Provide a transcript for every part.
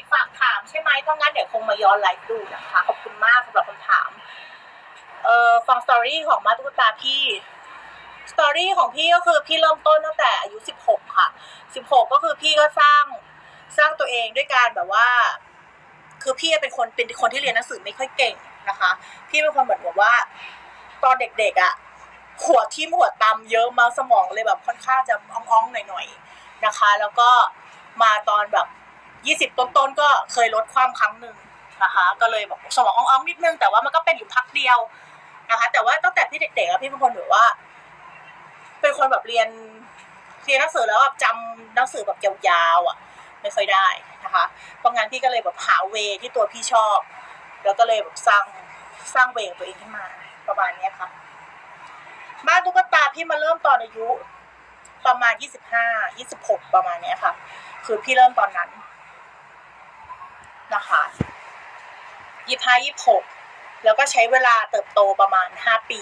กฝากถามใช่ไหมเพราะงั้นเดี๋ยวคงมาย้อนไลฟ์ดูนะคะ ขอบคุณมากสำหรับคำถาม เอ่อฟังสตอรี่ของมาตุกตาพี่ สตอรี่ของพี่ก็คือพี่เริ่มต้นตั้งแต่อายุสิบหกค่ะสิบหกก็คือพี่ก็สร้างสร้างตัวเองด้วยการแบบว่า คือพี่เป็นคนเป็นคนที่เรียนหนังสือไม่ค่อยเก่งนะคะ พี่เป็นคนเหมือนแบบว่า ตอนเด็กๆอะหัวทิ่มหัวตำเยอะมาสมองเลยแบบค่อนข้างจะอ่องๆหน่อยๆนะคะ แล้วก็มาตอนแบบ ยี่สิบต้นๆก็เคยลดความครั้งหนึ่งนะคะ ก็เลยแบบสมองอ่องๆนิดนึงแต่ว่ามันก็เป็นอยู่พักเดียวนะคะ แต่ว่าตั้งแต่พี่เด็กๆอะพี่เป็นคนแบบว่า เป็นคนแบบเรียนเรียนหนังสือแล้วแบบจำหนังสือแบบยาวๆอะ ไม่ค่อยได้นะคะเพราะงั้นพี่ก็เลยแบบหาเวที่ตัวพี่ชอบ แล้วก็เลยแบบสร้างสร้างเวของตัวเองขึ้นมาประมาณเนี้ยค่ะ บ้านตุ๊กตาพี่มาเริ่มตอนอายุ ประมาณยี่สิบห้ายี่สิบหกประมาณเนี้ยค่ะ คือพี่เริ่มตอนนั้น นะคะยี่ห้ายี่หกแล้วก็ใช้เวลาเติบโตประมาณห้าปี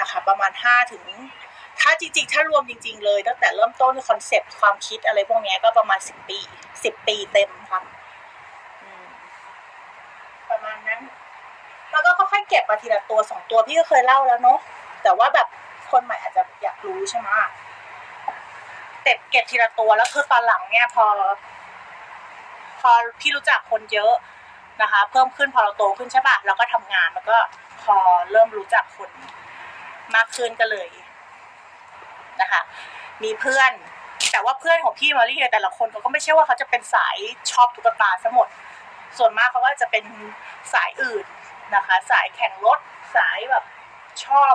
นะคะ ประมาณห้าถึง ถ้าจริงๆ ถ้ารวมจริง ๆ เลย ตั้งแต่เริ่มต้นคอนเซปต์ความคิดอะไรพวกนี้ก็ประมาณสิบปีสิบปีเต็มค่ะอืมประมาณนั้น แล้วก็ค่อยๆเก็บมาทีละตัวสองตัวพี่ก็เคยเล่าแล้วเนาะแต่ว่าแบบคนใหม่อาจจะอยากรู้ใช่ไหมเก็บเก็บทีละตัวแล้วคือตอนหลังเนี่ยพอพ อพี่รู้จักคนเยอะนะคะ เพิ่มขึ้นพอเราโตขึ้นใช่ปะเราก็ทำงานแล้วก็พอเริ่มรู้จักคนมากขึ้นก็เลยนะคะ มีเพื่อน แต่ว่าเพื่อนของพี่มารี่เนี่ยแต่ละคนเขาก็ไม่ใช่ว่าเขาจะเป็นสายชอบตุ๊กตาซะหมด ส่วนมากเขาก็จะเป็นสายอื่นนะคะ สายแข่งรถสายแบบชอบ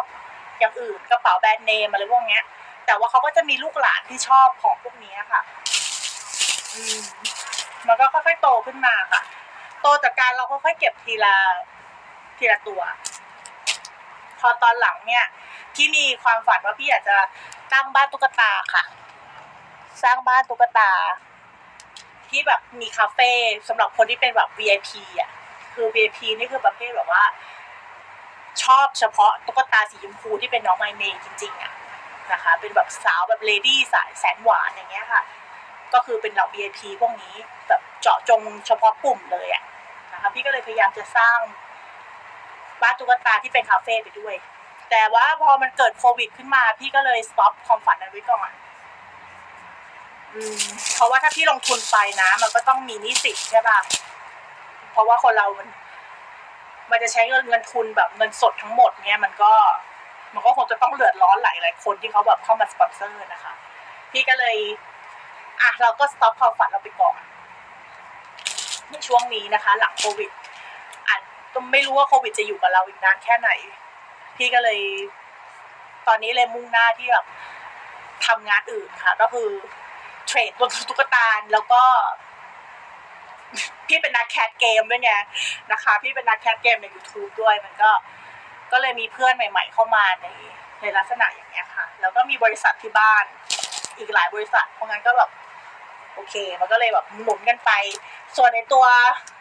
อย่างอื่นกระเป๋าแบรนด์เนมอะไรพวกเนี้ย แต่ว่าเขาก็จะมีลูกหลานที่ชอบของพวกนี้ค่ะ อืม มันก็ค่อยๆโตขึ้นมาค่ะ โตจากการเราค่อยๆเก็บทีละทีละตัว พอตอนหลังเนี่ยที่มีความฝันว่าพี่อยากจะตั้งบ้านตุ๊กตาค่ะ สร้างบ้านตุ๊กตา ที่แบบมีคาเฟ่สำหรับคนที่เป็นแบบ VIP อะ คือ VIP นี่คือประเภทแบบว่า ชอบเฉพาะตุ๊กตาสีชมพูที่เป็นน้องไมเมย์จริง ๆ อะนะคะ เป็นแบบสาวแบบเลดี้สายแสนหวานอย่างเงี้ยค่ะ ก็คือเป็นเหล่า VIP พวกนี้แบบเจาะจงเฉพาะกลุ่มเลยอะนะคะพี่ก็เลยพยายามจะสร้างบ้านตุ๊กตาที่เป็นคาเฟ่ไปด้วย แต่ว่าพอมันเกิดโควิดขึ้นมา พี่ก็เลยสต็อปความฝันนั้นไว้ก่อนอืมเพราะว่าถ้าพี่ลงทุนไปนะ มันก็ต้องมีนี้สินใช่ป่ะ เพราะว่าคนเรามัน มันจะใช้เงินเงินทุนแบบเงินสดทั้งหมดเนี่ยมันก็ มันก็คงจะต้องเลือดร้อนหลายหลายคนที่เขาแบบเข้ามาสปอนเซอร์นะคะ พี่ก็เลย อะเราก็สต็อปความฝันเราไปก่อนในช่วงนี้นะคะ หลังโควิดอาจก็ไม่รู้ว่าโควิดจะอยู่กับเราอีกนานแค่ไหน พี่ก็เลย ตอนนี้เลยมุ่งหน้าที่แบบทำงานอื่นค่ะ ก็คือเทรดบนตุ๊กตาแล้วก็ พี่เป็นนักแคสเกมด้วยไงนะคะ พี่เป็นนักแคสเกมใน YouTube ด้วยมันก็ ก็เลยมีเพื่อนใหม่ ๆ เข้ามาในในลักษณะอย่างเงี้ยค่ะ แล้วก็มีบริษัทที่บ้าน อีกหลายบริษัทเพราะงั้นก็แบบ โอเค มันก็เลยแบบหมุนกันไป ส่วนในตัว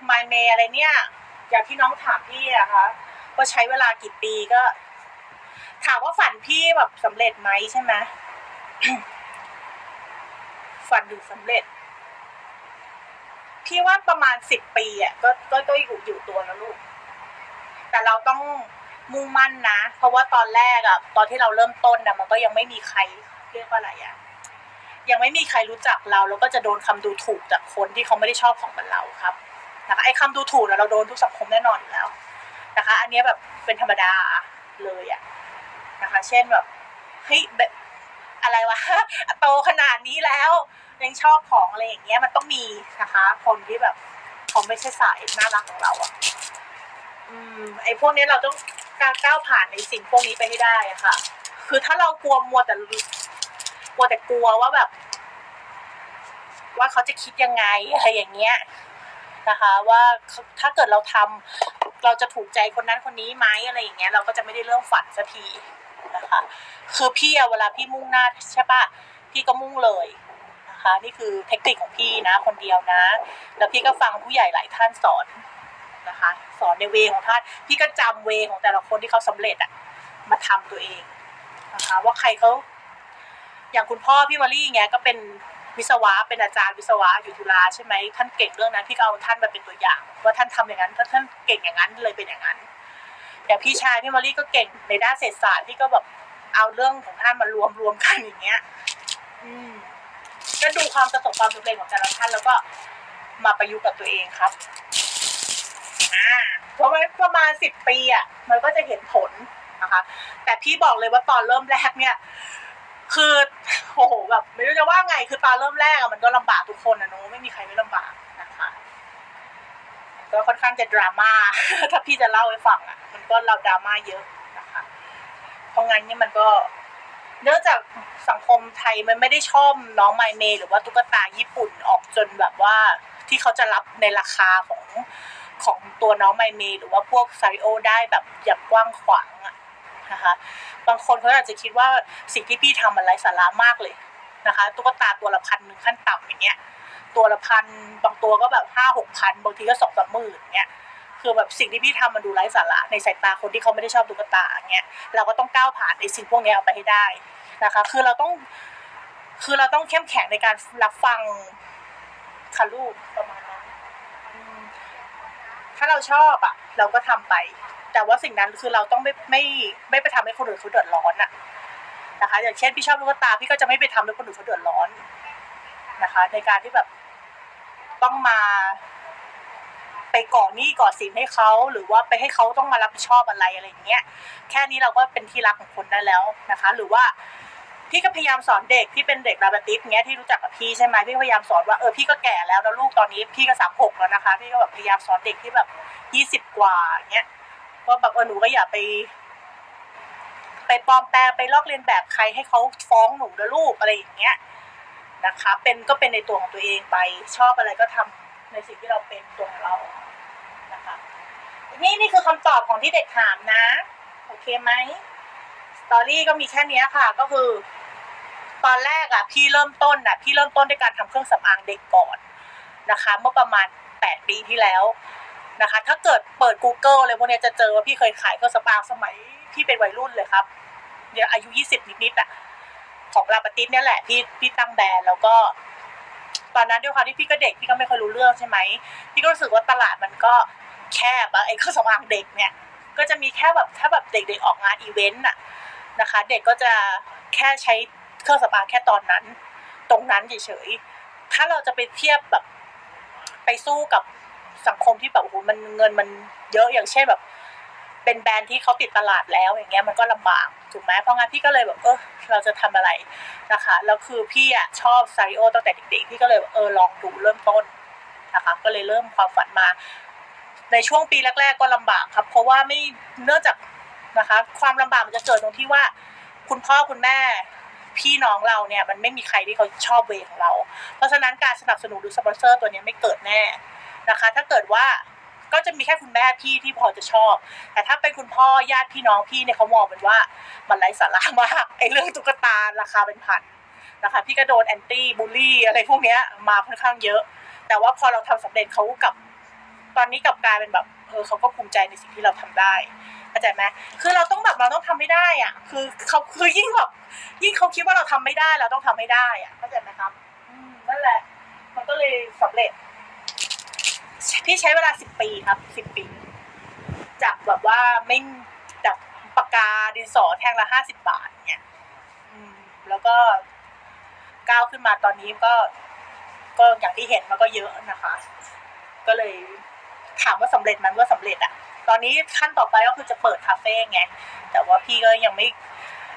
My May อะไรเนี่ย อย่างที่น้องถามพี่อะคะว่าใช้เวลากี่ปีก็ ถามว่าฝันพี่แบบสำเร็จไหมใช่ไหมฝันถึงสำเร็จ พี่ว่าประมาณสิบปีอะก็ก็ก็อยู่อยู่ตัวแล้วลูก แต่เราต้องมุ่งมั่นนะ เพราะว่าตอนแรกอะตอนที่เราเริ่มต้นอะมันก็ยังไม่มีใครเรียกว่าอะไรอะ ยังไม่มีใครรู้จักเราแล้วก็จะโดนคำดูถูกจากคนที่เขาไม่ได้ชอบของเหมือนเราครับนะคะไอ้คำดูถูกเราโดนทุกสังคมแน่นอนอยู่แล้วนะคะ อันนี้แบบเป็นธรรมดาเลยอะนะคะ เช่นแบบเฮ้ยแบบอะไรวะโตขนาดนี้แล้วยังชอบของอะไรอย่างเงี้ยมันต้องมีนะคะ คนที่แบบเขาไม่ใช่สายน่ารักของเราอะอืมไอ้พวกนี้เราต้องการก้าวผ่านในสิ่งพวกนี้ไปให้ได้อะค่ะ คือถ้าเรากลัวมัวแต่ มัวแต่กลัวว่าแบบ ว่าเขาจะคิดยังไงอะไรอย่างเงี้ยนะคะว่าถ้าเกิดเราทำเราจะถูกใจคนนั้นคนนี้ไหมอะไรอย่างเงี้ยเราก็จะไม่ได้เริ่มฝันสักทีนะคะคือพี่อะเวลาพี่มุ่งหน้าใช่ปะพี่ก็มุ่งเลยนะคะนี่คือเทคนิคของพี่นะ คนเดียวนะ แล้วพี่ก็ฟังผู้ใหญ่หลายท่านสอนนะคะ สอนในเวของท่านพี่ก็จำเวของแต่ละคนที่เขาสำเร็จอะมาทำตัวเองนะคะว่าใครเขา อย่างคุณพ่อพี่มารี่เงี้ยก็เป็นวิศวะเป็นอาจารย์วิศวะอยู่จุฬาใช่ไหมท่านเก่งเรื่องนั้นพี่ก็เอาท่านมาเป็นตัวอย่างว่าท่านทำอย่างนั้นถ้าท่านเก่งอย่างนั้นเลยเป็นอย่างนั้นอย่างพี่ชายพี่มอลลี่ก็เก่งในด้านเศรษฐศาสตร์พี่ก็แบบเอาเรื่องของท่านมารวมรวมกันอย่างเงี้ย อืมก็ดูความประสบความสำเร็จของแต่ละท่านแล้วก็มาประยุกต์กับตัวเองครับอ่าเพราะว่าประมาณสิบปีอะมันก็จะเห็นผลนะคะ แต่พี่บอกเลยว่าตอนเริ่มแรกเนี่ย คือโอ้โหแบบไม่รู้จะว่าไง คือตอนเริ่มแรกอะมันก็ลำบากทุกคนนะเนอะไม่มีใครไม่ลำบากนะคะก็ค่อนข้างจะดราม่าถ้าพี่จะเล่าให้ฟังอะมันก็เราดราม่าเยอะนะคะเพราะงั้นนี่มันก็เนื่องจากสังคมไทยมันไม่ได้ชอบน้องไมเมหรือว่าตุ๊กตาญี่ปุ่นออกจนแบบว่าที่เขาจะรับในราคาของของตัวน้องไมเมหรือว่าพวกซาริโอได้แบบอย่างกว้างขวางอะ นะคะบางคนเขาอาจจะคิดว่าสิ่งที่พี่ทำมันไร้สาระมากเลยนะคะตุ๊กตาตัวละพันหนึ่งขั้นต่ำอย่างเงี้ยตัวละพันบางตัวก็แบบห้าหกพันบางทีก็สองสามหมื่นเงี้ยคือแบบสิ่งที่พี่ทำมันดูไร้สาระในสายตาคนที่เขาไม่ได้ชอบตุ๊กตาอย่างเงี้ยเราก็ต้องก้าวผ่านไอ้สิ่งพวกนี้ยออกไปให้ได้นะคะคือเราต้องคือเราต้องเข้มแข็งในการรับฟังค่ะลูกประมาณนั้นถ้าเราชอบอะเราก็ทำไป แต่ว่าสิ่งนั้นคือเราต้องไม่ไม่ไม่ไปทำให้คนอื่นเขาเดือดร้อนอะนะคะ อย่างเช่นพี่ชอบตุ๊กตาพี่ก็จะไม่ไปทำให้คนอื่นเขาเดือดร้อนนะคะ ในการที่แบบต้องมาไปก่อหนี้ก่อสินให้เขาหรือว่าไปให้เขาต้องมารับผิดชอบอะไรอะไรอย่างเงี้ยแค่นี้เราก็เป็นที่รักของคนได้แล้วนะคะ หรือว่าพี่ก็พยายามสอนเด็กที่เป็นเด็กราบติสเงี้ยที่รู้จักกับพี่ใช่ไหมพี่พยายามสอนว่าเออพี่ก็แก่แล้วนะลูกตอนนี้พี่ก็สามหกแล้วนะคะ พี่ก็แบบพยายามสอนเด็กที่แบบยี่สิบกว่าเงี้ย ว่าแบบเออหนูก็อย่าไป ไปปลอมแปลงไปลอกเลียนแบบใครให้เขาฟ้องหนูนะลูกอะไรอย่างเงี้ยนะคะ เป็นก็เป็นในตัวของตัวเองไป ชอบอะไรก็ทำในสิ่งที่เราเป็นตัวของเรานะคะนี่นี่คือคำตอบของที่เด็กถามนะ โอเคไหมสตอรี่ก็มีแค่นี้ค่ะ ก็คือ ตอนแรกอะ พี่เริ่มต้นอะ พี่เริ่มต้นด้วยการทำเครื่องสำอางเด็กก่อนนะคะ เมื่อประมาณแปดปีที่แล้ว นะคะ ถ้าเกิดเปิด Google เลยพวกเนี้ยจะเจอว่าพี่เคยขายเครื่องสำอาสมัยพี่เป็นวัยรุ่นเลยครับเดี๋ยวอายุยี่สิบนิดๆอะของลาปาติสเนี่ยแหละพี่พี่ตั้งแบรนด์แล้วก็ ตอนนั้นด้วยความที่พี่ก็เด็กพี่ก็ไม่ค่อยรู้เรื่องใช่ไหมพี่ก็รู้สึกว่าตลาดมันก็แคบอะไอ้เครื่องสำอางเด็กเนี่ย ก็จะมีแค่แบบถ้าแบบเด็กๆออกงานอีเวนต์อะนะคะ เด็กก็จะแค่ใช้เครื่องสำอางแค่ตอนนั้น ตรงนั้นเฉยๆถ้าเราจะไปเทียบแบบไปสู้กับ สังคมที่แบบโอ้โหมันเงินมันเยอะอย่างเช่นแบบ เป็นแบรนด์ที่เขาติดตลาดแล้วอย่างเงี้ยมันก็ลำบากถูกไหมเพราะงั้นพี่ก็เลยแบบเออเราจะทำอะไรนะคะแล้วคือพี่อะชอบซาริโอตั้งแต่เด็กๆพี่ก็เลยเออลองดูเริ่มต้นนะคะก็เลยเริ่มความฝันมา ในช่วงปีแรก ๆ ก็ลำบากครับ เพราะว่าไม่เนื่องจากนะคะ ความลำบากมันจะเกิดตรงที่ว่า คุณพ่อคุณแม่พี่น้องเราเนี่ยมันไม่มีใครที่เขาชอบเวของเรา เพราะฉะนั้นการสนับสนุนหรือสปอนเซอร์ตัวเนี้ยไม่เกิดแน่ นะคะ ถ้าเกิดว่าก็จะมีแค่คุณแม่พี่ที่พอจะชอบ แต่ถ้าเป็นคุณพ่อญาติพี่น้องพี่เนี่ยเขามองเป็นว่ามันไร้สาระมากไอ้เรื่องตุ๊กตาราคาเป็นพันนะคะพี่ก็โดนแอนตี้บูลลี่อะไรพวกเนี้ยมาค่อนข้างเยอะ แต่ว่าพอเราทำสำเร็จเขากับ ตอนนี้กับกลายเป็นแบบเออเขาก็ภูมิใจในสิ่งที่เราทำได้เข้าใจไหมคือเราต้องแบบเราต้องทำไม่ได้อะ คือเขาคือยิ่งแบบยิ่งเขาคิดว่าเราทำไม่ได้เราต้องทำให้ได้อะเข้าใจไหมครับอืมนั่นแหละ มันก็เลยสำเร็จ พี่ใช้เวลาสิบปีครับสิบปี จากแบบว่าไม่จากปากกาดินสอแท่งละห้าสิบบาทเนี่ยอืมแล้วก็ก้าวขึ้นมาตอนนี้ก็ ก็อย่างที่เห็นมันก็เยอะนะคะ ก็เลยถามว่าสำเร็จมันก็สำเร็จอะตอนนี้ขั้นต่อไปก็คือจะเปิดคาเฟ่ไงแต่ว่าพี่ก็ยังไม่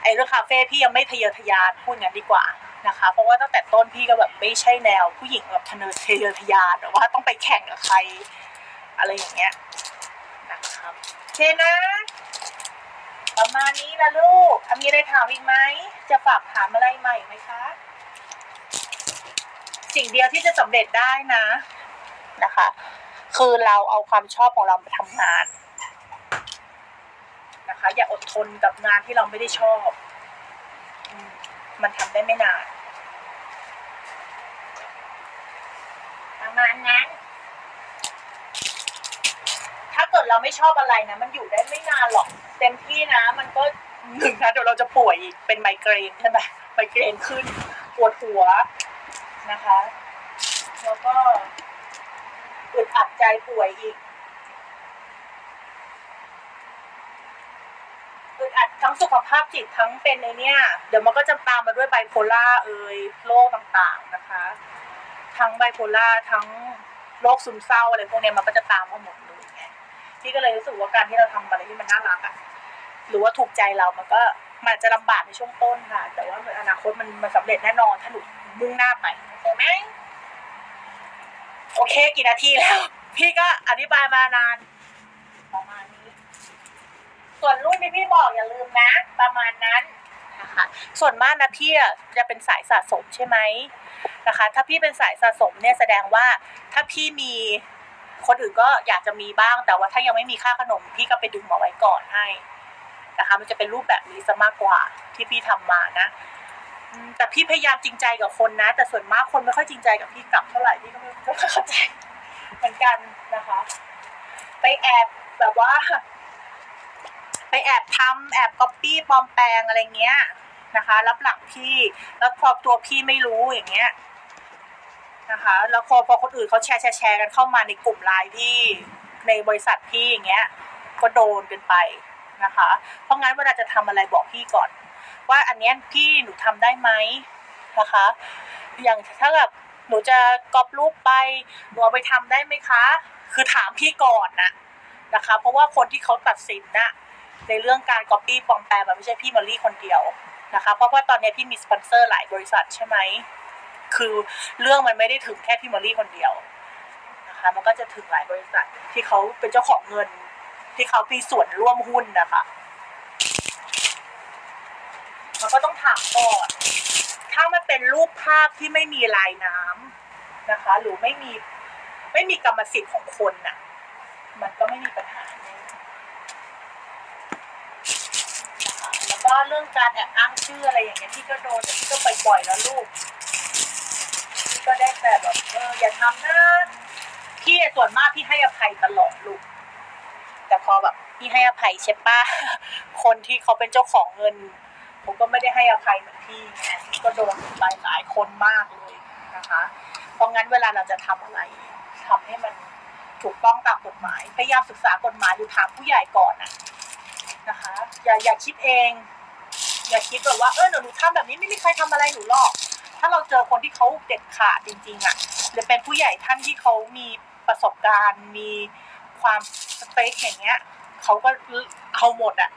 ไอเรื่องคาเฟ่พี่ยังไม่ทะเยอทะยานพูดงั้นดีกว่า นะคะ เพราะว่าตั้งแต่ต้นพี่ก็แบบไม่ใช่แนว ผู้หญิงแบบทะเนอทเยทยานหรือว่าต้องไปแข่งกับใคร อะไรอย่างเงี้ยนะครับโอเคนะ ประมาณนี้ละลูกมีอะไรถามอีกไหม จะฝากถามอะไรใหม่ไหมคะ สิ่งเดียวที่จะสำเร็จได้นะนะคะ คือเราเอาความชอบของเรามาทำงานนะคะ อย่าอดทนกับงานที่เราไม่ได้ชอบ มันทำได้ไม่นาน ประมาณนั้น ถ้าเกิดเราไม่ชอบอะไรนะ มันอยู่ได้ไม่นานหรอก เต็มที่นะ มันก็หนึ่งนะเดี๋ยวเราจะป่วยอีกเป็นไมเกรนใช่ไหมไมเกรนขึ้นปวดหัวนะคะ แล้วก็อึดอัดใจป่วยอีกอึดอัดทั้ งสุขภาพจิตทั้งเป็นในเนี่ย เดี๋ยวมันก็จะตามมาด้วยไบโพล่าเอ่ยโรคต่างๆนะคะ ทั้งไบโพล่าทั้งโรคซึมเศร้าอะไรพวกเนี้ยมันก็จะตามมาหมดเลยไงพี่ก็เลยรู้สึกว่าการที่เราทำอะไรที่มันน่ารักอะหรือว่าถูกใจเรามันก็มันจะลำบากในช่วงต้นค่ะ แต่ว่าในอนาคตมันมันสำเร็จแน่นอนถ้าหนูมุ่งหน้าไปโอเคไหมโอเคกี่นาทีแล้ว พี่ก็อธิบายมานานประมาณ ส่วนรุ่นที่พี่บอกอย่าลืมนะ ประมาณนั้นนะคะส่วนมากนะพี่จะเป็นสายสะสมใช่ไหมนะคะ ถ้าพี่เป็นสายสะสมเนี่ยแสดงว่าถ้าพี่มีคนอื่นก็อยากจะมีบ้างแต่ว่าถ้ายังไม่มีค่าขนมพี่ก็ไปดึงมาไว้ก่อนให้นะคะมันจะเป็นรูปแบบนี้ซะมากกว่าที่พี่ทำมานะแต่พี่พยายามจริงใจกับคนนะ แต่ส่วนมากคนไม่ค่อยจริงใจกับพี่กลับเท่าไหร่พี่ก็ไม่เข้าใจเหมือนกันนะคะ ไปแอบแบบว่า ไปแอบทำแอบก๊อปปี้ปลอมแปลงอะไรเงี้ยนะคะรับหลังพี่แล้วพอตัวพี่ไม่รู้อย่างเงี้ยนะคะแล้วพอพอคนอื่นเขาแชร์แชร์แชร์กันเข้ามาในกลุ่มไลน์พี่ในบริษัทพี่อย่างเงี้ยก็โดนกันไปนะคะ เพราะงั้นเวลาจะทำอะไรบอกพี่ก่อน ว่าอันเนี้ยพี่หนูทำได้ไหมนะคะ อย่างถ้าแบบหนูจะก๊อปรูปไปหนูเอาไปทำได้ไหมคะ คือถามพี่ก่อนนะนะคะ เพราะว่าคนที่เขาตัดสินน่ะ ในเรื่องการ copy ปลอมแปลงมันไม่ใช่พี่มอลลี่คนเดียวนะคะ เพราะว่าตอนนี้พี่มีสปอนเซอร์หลายบริษัทใช่ไหมคือเรื่องมันไม่ได้ถึงแค่พี่มอลลี่คนเดียวนะคะมันก็จะถึงหลายบริษัทที่เขาเป็นเจ้าของเงินที่เขามีส่วนร่วมหุ้นนะคะมันก็ต้องถามก่อนถ้ามันเป็นรูปภาพที่ไม่มีลายน้ำนะคะ หรือไม่มีไม่มีกรรมสิทธิ์ของคนน่ะ มันก็ไม่มีปัญหาแน่ แล้ วก็เรื่องการแอบอ้างชื่ออะไรอย่างเงี้ยพี่ก็โดนแต่พี่ก็ไปบ่อยแล้วลูกพี่ก็ได้แต่แบบเอออย่าทำนะพี่ส่วนมากพี่ให้อภัยตลอดลูก แต่พอแบบพี่ให้อภัยใช่ปะคนที่เขาเป็นเจ้าของเงิน ผมก็ไม่ได้ให้อภัยเหมือนพี่ก็โดนหลายหลายคนมากเลยนะคะ เพราะงั้นเวลาเราจะทำอะไรทำให้มันถูกต้องตามกฎหมายพยายามศึกษากฎหมายหรือถามผู้ใหญ่ก่อนนะนะคะ อย่าอย่าคิดเอง อย่าคิดแบบว่าเออหนูหนูทำแบบนี้ไม่มีใครทำอะไรหนูหรอก ถ้าเราเจอคนที่เขาเด็ดขาดจริง ๆ อะหรือเป็นผู้ใหญ่ท่านที่เขามีประสบการณ์ มีความสเปคอย่างเงี้ยเขาก็เอาหมดอะ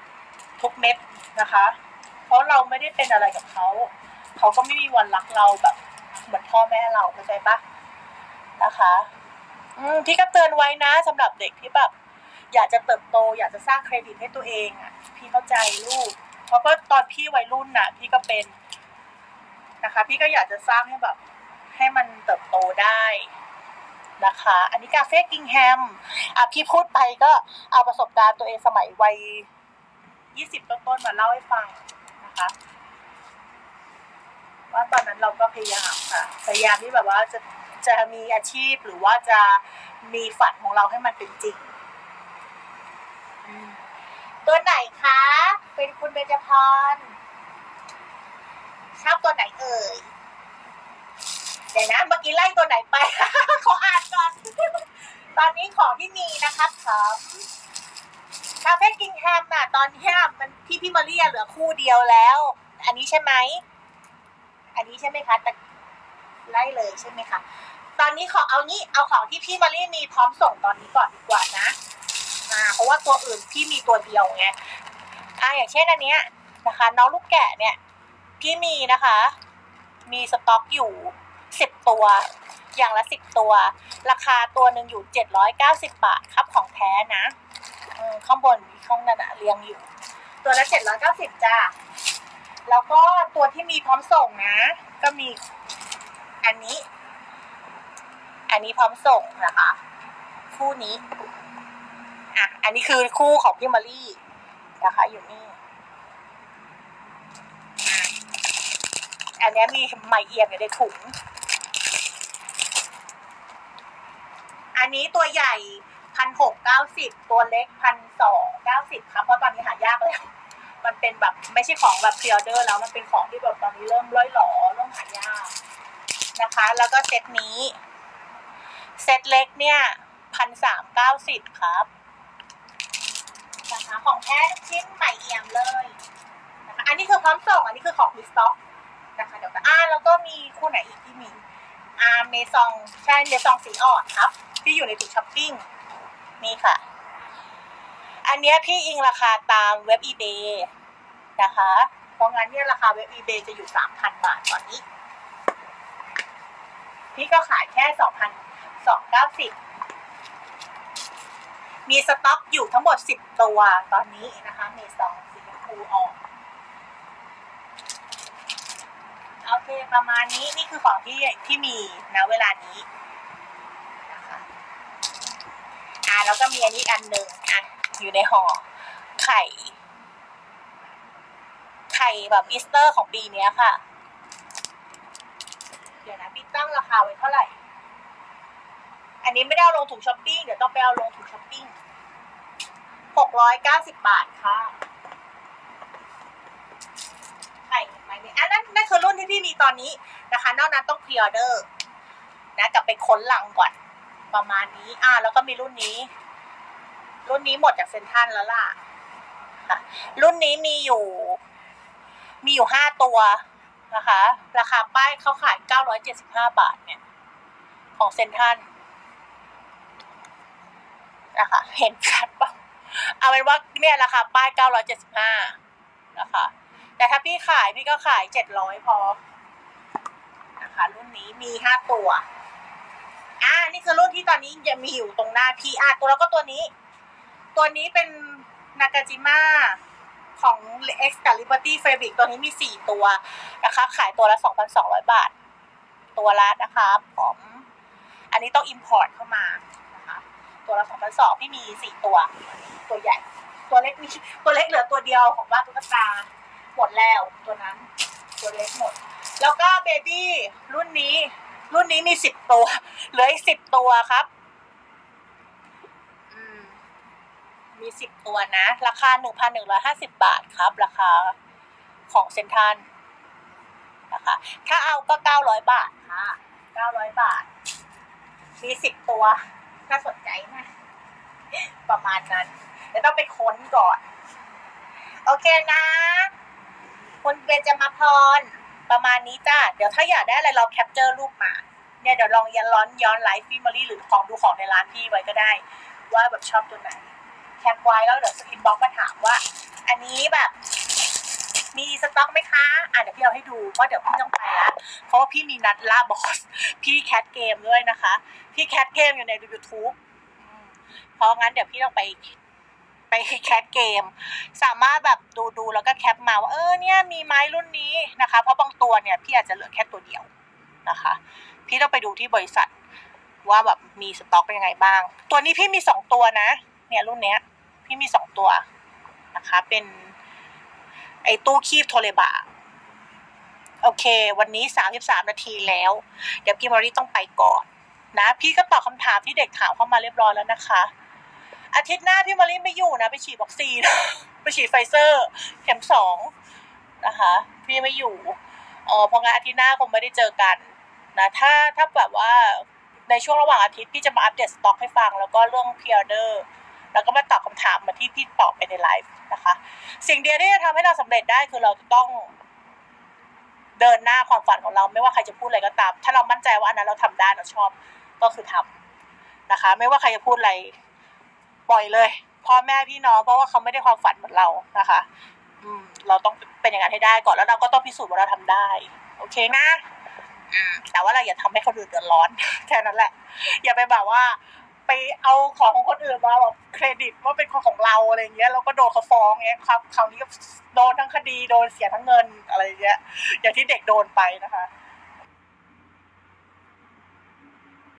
ทุกเม็ดนะคะ เพราะเราไม่ได้เป็นอะไรกับเขาเขาก็ไม่มีวันรักเราแบบ เหมือนพ่อแม่เราเข้าใจปะนะคะอืมพี่ก็เตือนไว้นะสำหรับเด็กที่แบบ อยากจะเติบโต อยากจะสร้างเครดิตให้ตัวเองอะพี่เข้าใจลูก เพราะว่าตอนพี่วัยรุ่นน่ะ พี่ก็เป็นนะคะ พี่ก็อยากจะสร้างให้แบบ ให้มันเติบโตได้นะคะ อันนี้กาเฟ่กิงแฮมอะพี่พูดไปก็เอาประสบการณ์ตัวเองสมัยวัยยี่สิบต้นๆมาเล่าให้ฟังนะคะ ว่าตอนนั้นเราก็พยายามค่ะพยายามที่แบบว่าจะจะมีอาชีพหรือว่าจะมีฝันของเราให้มันเป็นจริง ตัวไหนคะ เป็นคุณเบญจพรชอบตัวไหนเอ่ยเดี๋ยวนะเมื่อกี้ไล่ตัวไหนไป ขออ่านก่อน ตอนนี้ของที่มีนะครับครับคาเฟ่กิงแฮมน่ะ ตอนนี้ยมันพี่พี่มาเรียเหลือคู่เดียวแล้ว อันนี้ใช่ไหม อันนี้ใช่ไหมคะแต่ไล่เลยใช่ไหมคะตอนนี้ขอเอานี้เอาของที่พี่มารีมีพร้อมส่งตอนนี้ก่อนดีกว่านะอ่าเพราะว่าตัวอื่นพี่มีตัวเดียวไง อ่าอย่างเช่นอันเนี้ยนะคะ น้องลูกแกะเนี่ยพี่มีนะคะ มีสต็อกอยู่สิบตัว อย่างละสิบตัว ราคาตัวหนึ่งอยู่เจ็ดร้อยเก้าสิบบาทครับของแท้นะข้างบนมีข้างนั้นอะเรียงอยู่ ตัวละเจ็ดร้อยเก้าสิบจ้าแล้วก็ตัวที่มีพร้อมส่งนะ ก็มีอันนี้ อันนี้พร้อมส่งนะคะ คู่นี้อะอันนี้คือคู่ของพี่มารี่ นะคะ อยู่นี่ อันนี้มีไมเอียมอยู่ในถุง อันนี้ตัวใหญ่พันหกเก้าสิบตัวเล็กพันสองเก้าสิบครับเพราะตอนนี้หายากแล้วมันเป็นแบบไม่ใช่ของแบบพรีออเดอร์แล้วมันเป็นของที่แบบตอนนี้เริ่มร่อยหลอเริ่มหายากนะคะ แล้วก็เซตนี้ เซตเล็กเนี่ยพันสามเก้าสิบครับ นะคะของแท้ทุกชิ้นใหม่เอี่ยมเลยนะคะอันนี้คือพร้อมส่งอันนี้คือของพิสต็อกนะคะเดี๋ยวกันอ่าแล้วก็มีคู่ไหนอีกที่มีอ่าเมซองใช่เมซองสีอ่อนครับ ที่อยู่ในถุงช้อปปิ้งนี่ค่ะ อันเนี้ยพี่อิงราคาตามเว็บ eBay นะคะเพราะงั้นเนี่ยราคาเว็บ eBay จะอยู่สามพันบาทตอนนี้ พี่ก็ขายแค่สองพันสองเก้าสิบ มีสต็อกอยู่ทั้งหมดสิบตัวตอนนี้นะคะเมซองสีชมพูออกโอเคประมาณนี้นี่คือของที่ที่มีนะเวลานี้นะคะอ่าแล้วก็มีอันนี้อันหนึ่งอะอยู่ในห่อไข่ ไข่แบบอีสเตอร์ของปีนี้ค่ะ เดี๋ยวนะพี่ตั้งราคาไว้เท่าไหร่ อันนี้ไม่ได้เอาลงถุงช้อปปิ้งเดี๋ยวต้องไปเอาลงถุงช้อปปิ้งหกร้อยเก้าสิบบาทค่ะไข่ไหมเนี่ยอันนั้นนั่นคือรุ่นที่พี่มีตอนนี้นะคะ นอกนั้นต้องพรีออเดอร์นะกลับไปค้นลังก่อนประมาณนี้ อ่า แล้วก็มีรุ่นนี้ รุ่นนี้หมดจากเซนทันแล้วล่ะรุ่นนี้มีอยู่ มีอยู่ห้าตัวนะคะ ราคาป้ายเขาขาย975บห้าบาทเนี่ย ของเซนทัน นะคะ เห็นชัดปะเอาเป็นว่าเนี่ยราคาป้าย975นะคะ แต่ถ้าพี่ขายพี่ก็ขาย700พอนะคะรุ่นนี้มี5ตัวอ่านี่คือรุ่นที่ตอนนี้ยังมีอยู่ตรงหน้าพี่อะตัวแล้วก็ตัวนี้ ตัวนี้เป็นนากาจิมะของ X กับ Liberty Fabric ตัวนี้มี 4 ตัวนะคะ ขายตัวละ 2,200 บาท ตัวละนะคะผมอันนี้ต้อง import เข้ามา นะคะตัวละ2,200พี่มี4ตัว ตัวใหญ่ ตัวเล็กนี่ตัวเล็กเหลือตัวเดียวของบ้านตุ๊กตาหมดแล้วตัวนั้น ตัวเล็กหมด แล้วก็เบบี้รุ่นนี้ รุ่นนี้มี10ตัว เหลืออีก10ตัวครับมีสิบตัวนะ ราคาหนึ่งพันหนึ่งร้อยห้าสิบบาทครับ ราคาของเซนทรัลนะคะ ถ้าเอาก็เก้าร้อยบาทค่ะเก้าร้อยบาท มีสิบตัว น่าสนใจนะประมาณนั้นเดี๋ยวต้องไปค้นก่อน โอเคนะ คุณเบนจะมาพร ประมาณนี้จ้าเดี๋ยวถ้าอยากได้อะไรเราแคปเจอร์รูปมา เนี่ยเดี๋ยวลองยันร้อนย้อนไลฟ์ฟิมอรี่หรือของดูของในร้านพี่ไว้ก็ได้ ว่าแบบชอบตัวไหน แคปไว้แล้วเดี๋ยวสกินบ็อกมาถามว่า อันนี้แบบ มีสต็อกไหมคะอะเดี๋ยวพี่เอาให้ดูเพราะเดี๋ยวพี่ต้องไปละเพราะว่าพี่มีนัดล่าบอส พี่แคทเกมด้วยนะคะ พี่แคทเกมอยู่ใน YouTube เพราะงั้นเดี๋ยวพี่ต้องไปไปแคทเกม สามารถแบบดูดูแล้วก็แคปมาว่าเออเนี่ยมีไม้รุ่นนี้นะคะ เพราะบางตัวเนี่ยพี่อาจจะเหลือแค่ตัวเดียวนะคะ พี่ต้องไปดูที่บริษัทว่าแบบมีสต็อกเป็นยังไงบ้าง ตัวนี้พี่มีสองตัวนะ เนี่ยรุ่นเนี้ย พี่มีสองตัวนะคะ เป็น ไอ้ตู้คีบโทเลบะโอเค วันนี้สามสิบสามนาทีแล้ว เดี๋ยวพี่มอรี่ต้องไปก่อนนะพี่ก็ตอบคำถามที่เด็กถามเข้ามาเรียบร้อยแล้วนะคะ อาทิตย์หน้าพี่มอรี่ไม่อยู่นะไปฉีดวัคซีนไปฉีดไฟเซอร์ เข็มสองนะคะ พี่ไม่อยู่เออพราะงั้นอาทิตย์หน้าคงไม่ได้เจอกันนะถ้าถ้าแบบว่าในช่วงระหว่างอาทิตย์พี่จะมาอัปเดตสต็อกให้ฟัง แล้วก็เรื่องพิออเดอร์ แล้วก็มาตอบคำถามมาที่พี่ตอบไปในไลฟ์นะคะ สิ่งเดียวที่จะทำให้เราสำเร็จได้คือเราจะต้องเดินหน้าความฝันของเราไม่ว่าใครจะพูดอะไรก็ตาม ถ้าเรามั่นใจว่าอันนั้นเราทำได้เราชอบก็คือทำนะคะ ไม่ว่าใครจะพูดอะไรปล่อยเลยพ่อแม่พี่น้องเพราะว่าเขาไม่ได้ความฝันเหมือนเรานะคะอืมเราต้องเป็นอย่างนั้นให้ได้ก่อนแล้วเราก็ต้องพิสูจน์ว่าเราทำได้ โอเคนะแต่ว่าเราอย่าทำให้คนอื่นเดือดร้อนแค่นั้นแหละ อย่าไปแบบว่า ไปเอาของของคนอื่นมาแบบเครดิตว่าเป็นของของเราอะไรเงี้ยแล้วก็โดนเขาฟ้องเงี้ยครับคราวนี้ก็โดนทั้งคดีโดนเสียทั้งเงินอะไรเงี้ยอย่างที่เด็กโดนไปนะคะ